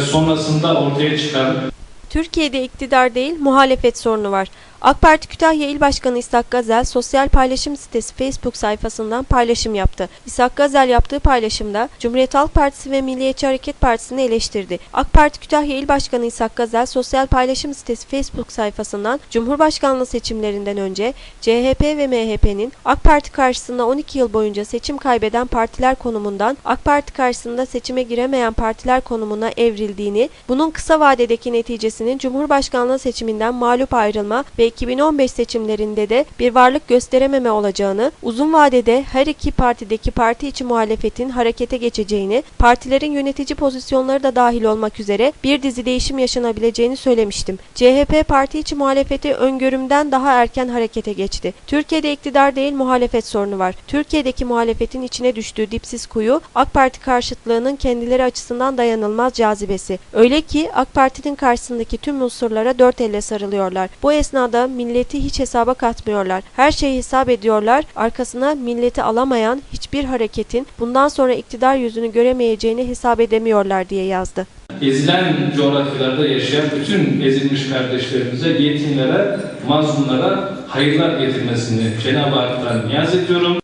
sonrasında ortaya çıkan Türkiye'de iktidar değil muhalefet sorunu var. AK Parti Kütahya İl Başkanı İshak Gazel sosyal paylaşım sitesi Facebook sayfasından paylaşım yaptı. İshak Gazel yaptığı paylaşımda Cumhuriyet Halk Partisi ve Milliyetçi Hareket Partisi'ni eleştirdi. AK Parti Kütahya İl Başkanı İshak Gazel sosyal paylaşım sitesi Facebook sayfasından Cumhurbaşkanlığı seçimlerinden önce CHP ve MHP'nin AK Parti karşısında 12 yıl boyunca seçim kaybeden partiler konumundan AK Parti karşısında seçime giremeyen partiler konumuna evrildiğini, bunun kısa vadedeki neticesinin Cumhurbaşkanlığı seçiminden mağlup ayrılma ve 2015 seçimlerinde de bir varlık gösterememe olacağını, uzun vadede her iki partideki parti içi muhalefetin harekete geçeceğini, partilerin yönetici pozisyonları da dahil olmak üzere bir dizi değişim yaşanabileceğini söylemiştim. CHP parti içi muhalefeti öngörümden daha erken harekete geçti. Türkiye'de iktidar değil muhalefet sorunu var. Türkiye'deki muhalefetin içine düştüğü dipsiz kuyu AK Parti karşıtlığının kendileri açısından dayanılmaz cazibesi. Öyle ki AK Parti'nin karşısındaki tüm unsurlara dört elle sarılıyorlar. Bu esnada milleti hiç hesaba katmıyorlar. Her şeyi hesap ediyorlar. Arkasına milleti alamayan hiçbir hareketin bundan sonra iktidar yüzünü göremeyeceğini hesap edemiyorlar diye yazdı. ezilen coğrafyalarda yaşayan bütün ezilmiş kardeşlerimize, yetimlere, mazlumlara hayırlar getirmesini Cenab-ı Hak'tan niyaz ediyorum.